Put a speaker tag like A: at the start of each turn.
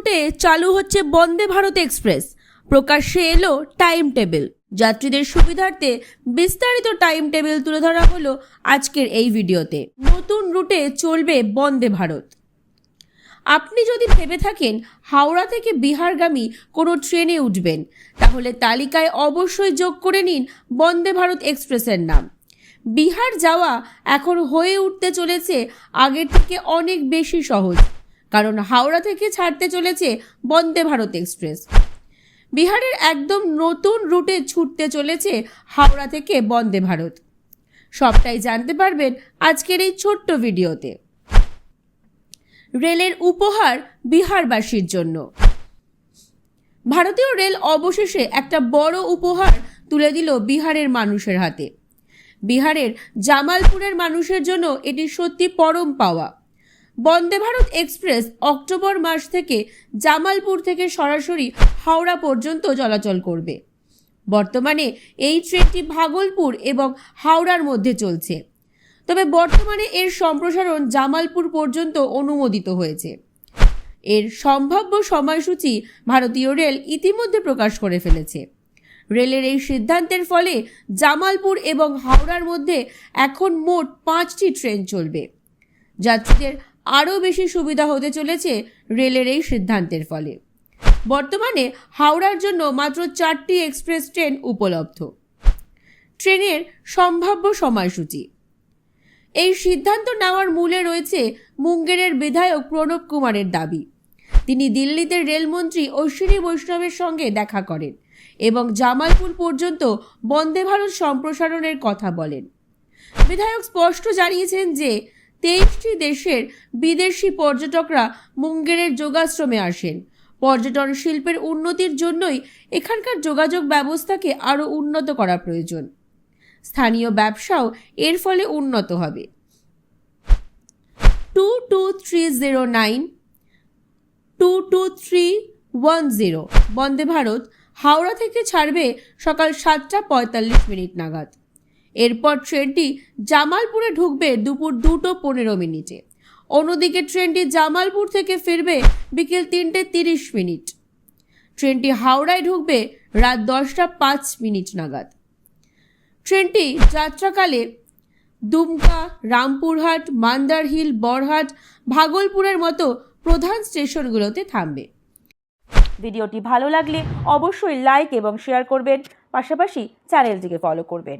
A: রুটে চালু হচ্ছে বন্দে ভারত এক্সপ্রেস। প্রকাশ্যে এলো টাইম টেবিল যাত্রীদের সুবিধার্থে বিস্তারিত টাইম টেবিল তুলে ধরা হলো আজকের এই ভিডিওতে। নতুন রুটে চলবে বন্দে ভারত। আপনি যদি ভেবে থাকেন হাওড়া থেকে বিহারগামী কোনো ট্রেনে উঠবেন, তাহলে তালিকায় অবশ্যই যোগ করে নিন বন্দে ভারত এক্সপ্রেসের নাম। বিহার যাওয়া এখন হয়ে উঠতে চলেছে আগের থেকে অনেক বেশি সহজ। কারণ হাওড়া থেকে ছাড়তে চলেছে বন্দে ভারত এক্সপ্রেস। বিহারের একদম নতুন রুটে ছুটতে চলেছে হাওড়া থেকে বন্দে ভারত। সবটাই জানতে পারবেন আজকের এই ছোট্ট ভিডিওতে। রেলের উপহার বিহারবাসীর জন্য। ভারতীয় রেল অবশেষে একটা বড় উপহার তুলে দিল বিহারের মানুষের হাতে। বিহারের জামালপুরের মানুষের জন্য এটি সত্যি পরম পাওয়া। বন্দে ভারত এক্সপ্রেস অক্টোবর মাস থেকে জামালপুর থেকে সরাসরি হাওড়া পর্যন্ত চলাচল করবে। বর্তমানে এই ট্রেনটি ভাগলপুর এবং হাওড়ার মধ্যে চলছে। তবে বর্তমানে এর সম্প্রসারণ জামালপুর পর্যন্ত অনুমোদিত হয়েছে। এর সম্ভাব্য সময়সূচি ভারতীয় রেল ইতিমধ্যে প্রকাশ করে ফেলেছে। রেলের এই সিদ্ধান্তের ফলে জামালপুর এবং হাওড়ার মধ্যে এখন মোট পাঁচটি ট্রেন চলবে। যাত্রীদের আরও বেশি সুবিধা হতে চলেছে রেলের এই সিদ্ধান্তের ফলে। বর্তমানে হাওড়ার জন্য মাত্র চারটি এক্সপ্রেস ট্রেন উপলব্ধ। ট্রেনের সম্ভাব্য সময়সূচি। এই সিদ্ধান্ত নেওয়ার মূলে রয়েছে মুঙ্গেরের বিধায়ক প্রণব কুমারের দাবি। তিনি দিল্লিতে রেলমন্ত্রী অশ্বিনী বৈষ্ণবের সঙ্গে দেখা করেন এবং জামালপুর পর্যন্ত বন্দে ভারত সম্প্রসারণের কথা বলেন। বিধায়ক স্পষ্ট জানিয়েছেন যে তেইশটি দেশের বিদেশি পর্যটকরা মুঙ্গেরের যোগাশ্রমে আসেন। পর্যটন শিল্পের উন্নতির জন্যই এখানকার যোগাযোগ ব্যবস্থাকে আরও উন্নত করা প্রয়োজন। স্থানীয় ব্যবসাও এর ফলে উন্নত হবে। Two two three zero nine, two two three one zero, Vande Bharat, Howrah থেকে ছাড়বে সকাল সাতটা পঁয়তাল্লিশ মিনিট নাগাদ। এরপর ট্রেনটি জামালপুরে ঢুকবে দুপুর দুটো পনেরো মিনিটে। অন্যদিকে ট্রেনটি জামালপুর থেকে ফিরবে বিকেল তিনটে তিরিশ মিনিট। ট্রেনটি হাওড়ায় ঢুকবে রাত দশটা পাঁচ মিনিট নাগাদ। ট্রেনটি যাত্রাকালে দুমকা, রামপুরহাট, মান্দারহিল বরহাট ভাগলপুরের মতো প্রধান স্টেশনগুলোতে থামবে।
B: ভিডিওটি ভালো লাগলে অবশ্যই লাইক এবং শেয়ার করবেন। পাশাপাশি চ্যানেলটিকে ফলো করবেন।